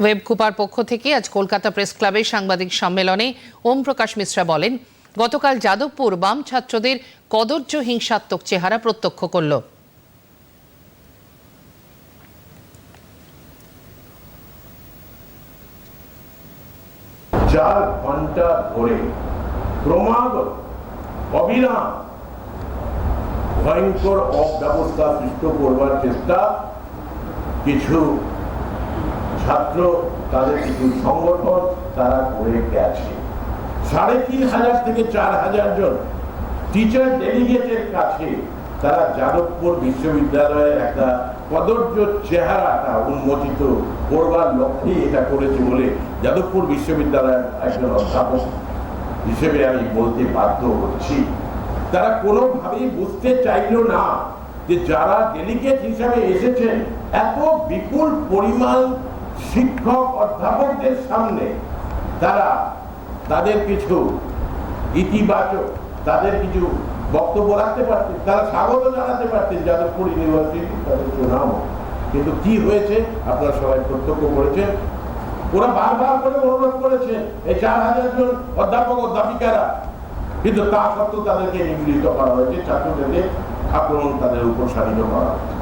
Web Cooper পক্ষ থেকে আজ কলকাতা প্রেস ক্লাবের সাংবাদিক সম্মেলনে ওম প্রকাশ মিশ্রা বলেন, গতকাল যাদবপুর বাম ছাত্রদের কদর্য হিংসাত্মক চেহারা প্রত্যক্ষ করল। চার ঘণ্টা ধরে ক্রমাগত অবিরাম ভয়ঙ্কর অব্যবস্থা সৃষ্টি করবার চেষ্টা কিছু ছাত্র, তাদের কিছু সংগঠন তারা করে গেছে। সাড়ে তিন হাজার থেকে চার হাজার জন টিচার ডেলিগেটের কাছে তারা যাদবপুর বিশ্ববিদ্যালয়ের একটা কদর্য চেহারাটা উন্মোচিত করবার লক্ষ্যে এটা করেছে বলে যাদবপুর বিশ্ববিদ্যালয়ের একজন অধ্যাপক হিসেবে আমি বলতে বাধ্য হচ্ছি। তারা কোনোভাবেই বুঝতে চাইলো না যে যারা ডেলিগেট হিসাবে এসেছেন, এত বিপুল পরিমাণ শিক্ষক অধ্যাপকদের সামনে তারা তাদের কিছু ইতিবাচক, তাদের কিছু বক্তব্য রাখতে পারতেন, তারা স্বাগত জানাতে পারতেন যাদবপুর ইউনিভার্সিটি তাদের সুনাম কিন্তু কি হয়েছে? আপনারা সবাই প্রত্যক্ষ করেছেন। ওরা বারবার করে অনুরোধ করেছে, এই চার হাজার জন অধ্যাপক, অধ্যাপিকারা। কিন্তু তা সত্ত্বেও তাদেরকে নিগৃহীত করা হয়েছে, ছাত্রদেরকে আক্রমণ তাদের উপর সারিত করা হয়েছে।